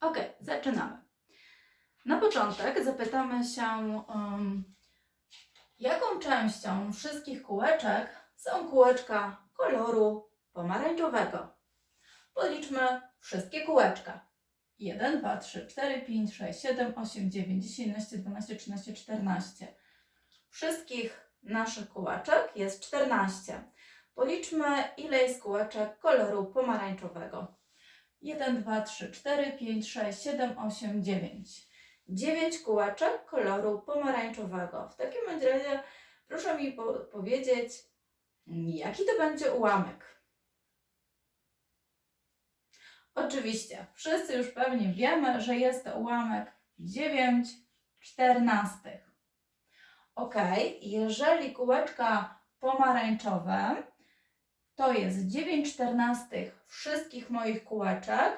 Ok, zaczynamy. Na początek zapytamy się, um, jaką częścią wszystkich kółeczek są kółeczka koloru pomarańczowego. Policzmy wszystkie kółeczka. 1, 2, 3, 4, 5, 6, 7, 8, 9, 10, 11, 12, 13, 14. Wszystkich naszych kółeczek jest 14. Policzmy, ile jest kółeczek koloru pomarańczowego. 1, 2, 3, 4, 5, 6, 7, 8, 9. 9 kółeczek koloru pomarańczowego. W takim razie proszę mi po powiedzieć, jaki to będzie ułamek. Oczywiście, wszyscy już pewnie wiemy, że jest to ułamek 9 czternastych. Ok, jeżeli kółeczka pomarańczowe to jest 9 czternastych wszystkich moich kółeczek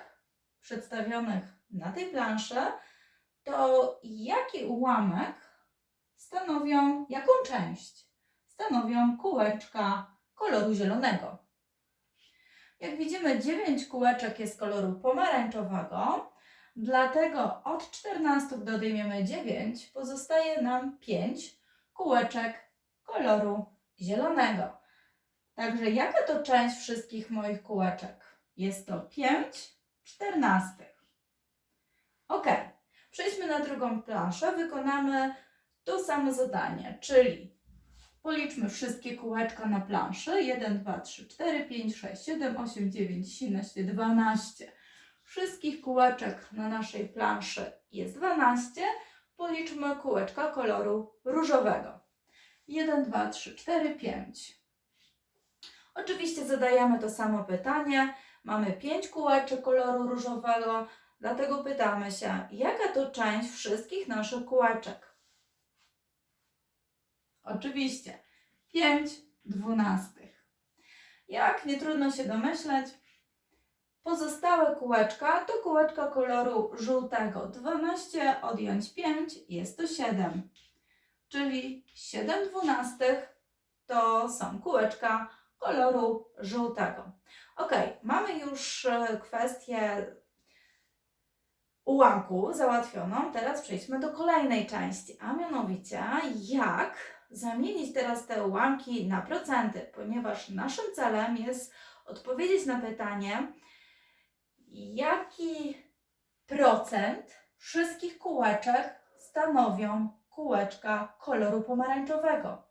przedstawionych na tej planszy, to jaki ułamek stanowią, jaką część stanowią kółeczka koloru zielonego? Jak widzimy, 9 kółeczek jest koloru pomarańczowego, dlatego od 14 gdy odejmiemy 9, pozostaje nam 5 kółeczek koloru zielonego. Także jaka to część wszystkich moich kółeczek? Jest to 5 czternastych. Ok, przejdźmy na drugą planszę. Wykonamy to samo zadanie, czyli policzmy wszystkie kółeczka na planszy. 1, 2, 3, 4, 5, 6, 7, 8, 9, 10, 11, 12. Wszystkich kółeczek na naszej planszy jest 12. Policzmy kółeczka koloru różowego. 1, 2, 3, 4, 5. Oczywiście zadajemy to samo pytanie. Mamy 5 kółeczek koloru różowego, dlatego pytamy się, jaka to część wszystkich naszych kółeczek? Oczywiście 5 dwunastych. Jak nie trudno się domyśleć, pozostałe kółeczka to kółeczka koloru żółtego. 12 odjąć 5 jest to 7. Czyli 7 dwunastych to są kółeczka koloru żółtego. Ok, mamy już e, kwestię ułamku załatwioną. Teraz przejdźmy do kolejnej części, a mianowicie jak zamienić teraz te ułamki na procenty, ponieważ naszym celem jest odpowiedzieć na pytanie, jaki procent wszystkich kółeczek stanowią kółeczka koloru pomarańczowego.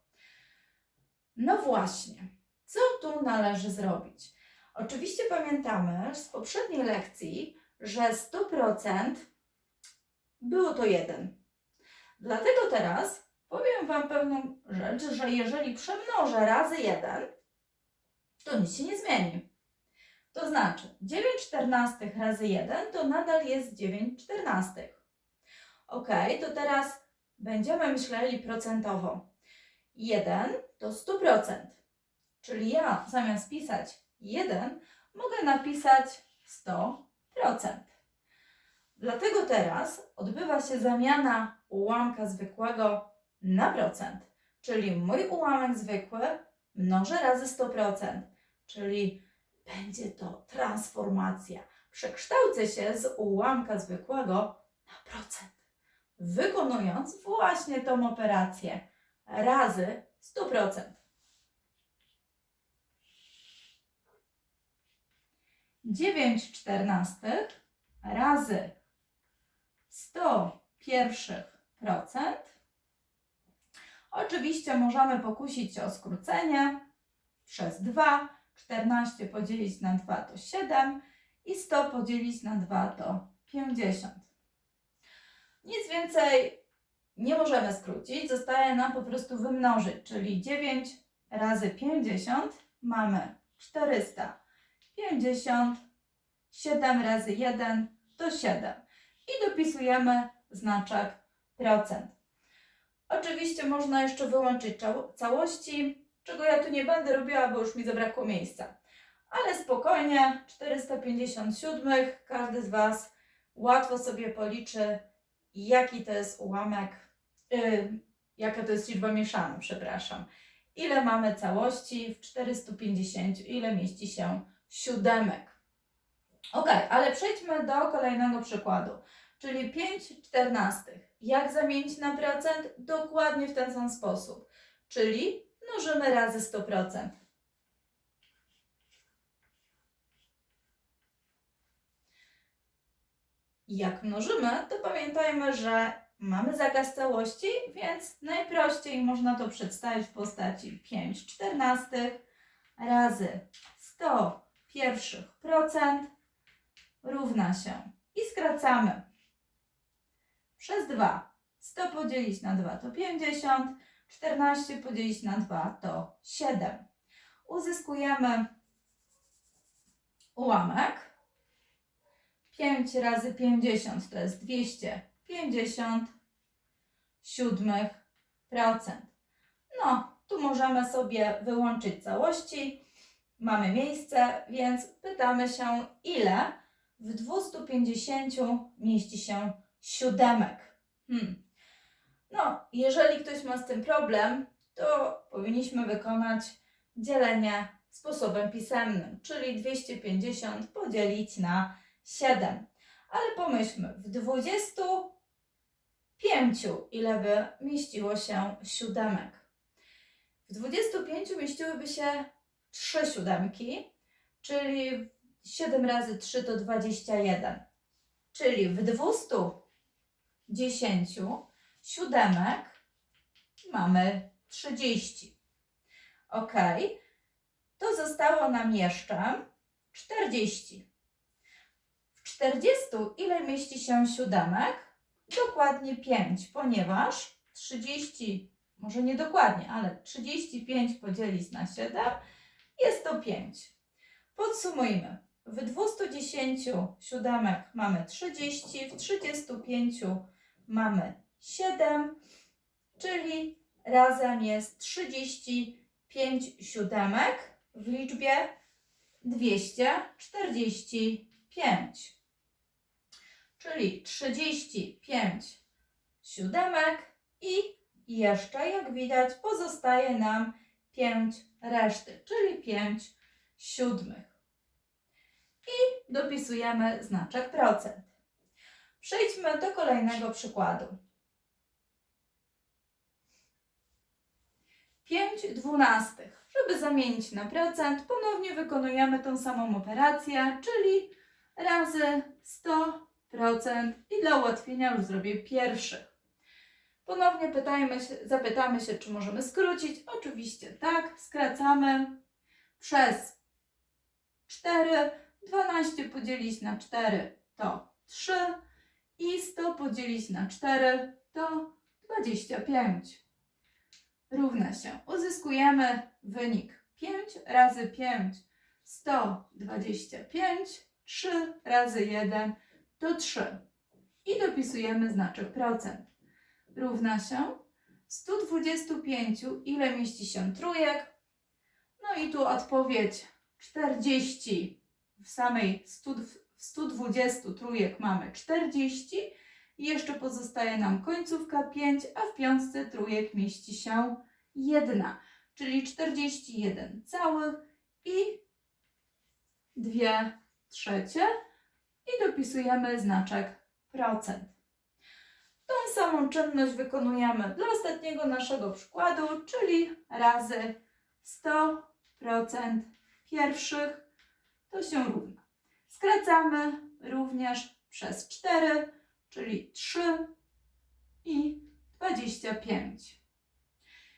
No właśnie, co tu należy zrobić? Oczywiście pamiętamy z poprzedniej lekcji, że 100% było to 1. Dlatego teraz powiem Wam pewną rzecz, że jeżeli przemnożę razy 1, to nic się nie zmieni. To znaczy 9 czternastych razy 1 to nadal jest 9 czternastych. Ok, to teraz będziemy myśleli procentowo. 1 to 100%. Czyli ja zamiast pisać 1, mogę napisać 100%. Dlatego teraz odbywa się zamiana ułamka zwykłego na procent. Czyli mój ułamek zwykły mnożę razy 100%. Czyli będzie to transformacja. Przekształcę się z ułamka zwykłego na procent. Wykonując właśnie tą operację razy 100%. 9 czternastych razy 100 pierwszych procent. Oczywiście możemy pokusić się o skrócenie przez 2. 14 podzielić na 2 to 7 i 100 podzielić na 2 to 50. Nic więcej nie możemy skrócić, zostaje nam po prostu wymnożyć, czyli 9 razy 50 mamy 400. 50, 7 razy 1 to 7. I dopisujemy znaczek procent. Oczywiście można jeszcze wyłączyć cał- całości, czego ja tu nie będę robiła, bo już mi zabrakło miejsca. Ale spokojnie, 457, każdy z Was łatwo sobie policzy, jaki to jest ułamek, yy, jaka to jest liczba mieszana, przepraszam. Ile mamy całości w 450, ile mieści się siódemek. Ok, ale przejdźmy do kolejnego przykładu, czyli 5 czternastych. Jak zamienić na procent? Dokładnie w ten sam sposób, czyli mnożymy razy 100%. Jak mnożymy, to pamiętajmy, że mamy zakaz całości, więc najprościej można to przedstawić w postaci 5 czternastych razy 100 pierwszych procent równa się i skracamy przez 2. 100 podzielić na 2 to 50, 14 podzielić na 2 to 7. Uzyskujemy ułamek. 5 razy 50 to jest 250 siódmych procent. No, tu możemy sobie wyłączyć całości. Mamy miejsce, więc pytamy się, ile w 250 mieści się siódemek. Hmm. No, jeżeli ktoś ma z tym problem, to powinniśmy wykonać dzielenie sposobem pisemnym, czyli 250 podzielić na 7. Ale pomyślmy, w 25 ile by mieściło się siódemek? W 25 mieściłyby się 3 siódemki, czyli 7 razy 3 to 21. Czyli w 210 siódemek mamy 30. Ok. To zostało nam jeszcze 40. W 40 ile mieści się siódemek? Dokładnie 5, ponieważ 30, może nie dokładnie, ale 35 podzielić na 7 jest to 5. Podsumujmy. W 210 siódemek mamy 30, w 35 mamy 7, czyli razem jest 35 siódemek w liczbie 245. Czyli 35 siódemek i jeszcze, jak widać, pozostaje nam 5 reszty, czyli 5 siódmych. I dopisujemy znaczek procent. Przejdźmy do kolejnego przykładu. 5 dwunastych. Żeby zamienić na procent, ponownie wykonujemy tą samą operację, czyli razy 100% i dla ułatwienia już zrobię pierwszy. Ponownie pytajmy się, zapytamy się, czy możemy skrócić. Oczywiście tak, skracamy przez 4, 12 podzielić na 4 to 3 i 100 podzielić na 4 to 25. Równa się. Uzyskujemy wynik 5 razy 5 125, 3 razy 1 to 3. I dopisujemy znaczek procent. Równa się 125, ile mieści się trójek? No i tu odpowiedź 40 w samej 100, w 120 trójek mamy 40 i jeszcze pozostaje nam końcówka 5, a w piątce trójek mieści się 1, czyli 41 całych i 2 trzecie i dopisujemy znaczek procent. Tą samą czynność wykonujemy dla ostatniego naszego przykładu, czyli razy 100% pierwszych to się równa. Skracamy również przez 4, czyli 3 i 25.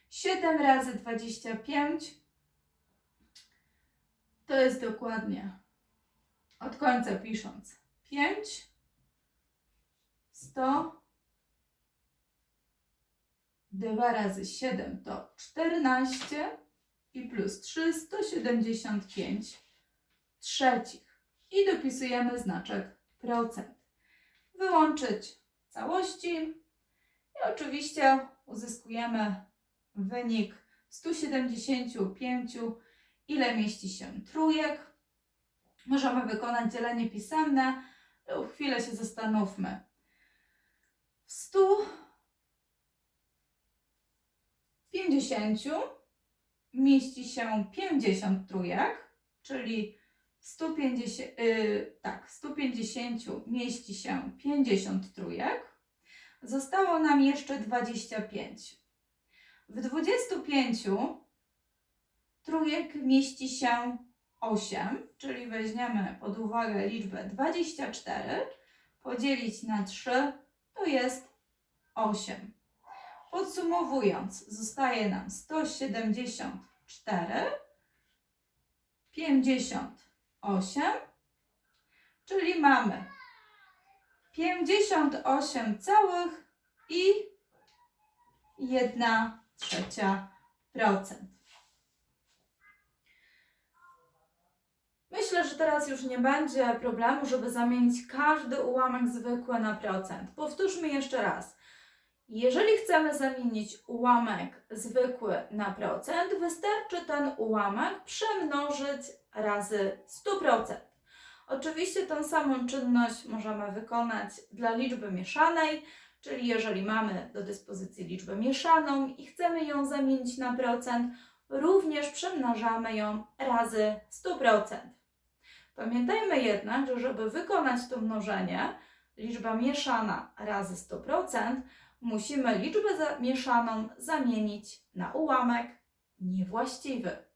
7 razy 25 to jest dokładnie od końca pisząc 5, 100, 2 razy 7 to 14 i plus 3, 175 trzecich. I dopisujemy znaczek procent. Wyłączyć całości i oczywiście uzyskujemy wynik 175, ile mieści się trójek. Możemy wykonać dzielenie pisemne lub chwilę się zastanówmy. W 150 mieści się 50 trójek, czyli 150, yy, tak, w 150 mieści się 50 trójek. Zostało nam jeszcze 25. W 25 trójek mieści się 8, czyli weźmiemy pod uwagę liczbę 24, podzielić na 3 to jest 8. Podsumowując, zostaje nam 174, 58, czyli mamy 58 całych i 1 trzecia procent. Myślę, że teraz już nie będzie problemu, żeby zamienić każdy ułamek zwykły na procent. Powtórzmy jeszcze raz. Jeżeli chcemy zamienić ułamek zwykły na procent, wystarczy ten ułamek przemnożyć razy 100%. Oczywiście tą samą czynność możemy wykonać dla liczby mieszanej, czyli jeżeli mamy do dyspozycji liczbę mieszaną i chcemy ją zamienić na procent, również przemnażamy ją razy 100%. Pamiętajmy jednak, że żeby wykonać to mnożenie, liczba mieszana razy 100%, musimy liczbę za- mieszaną zamienić na ułamek niewłaściwy.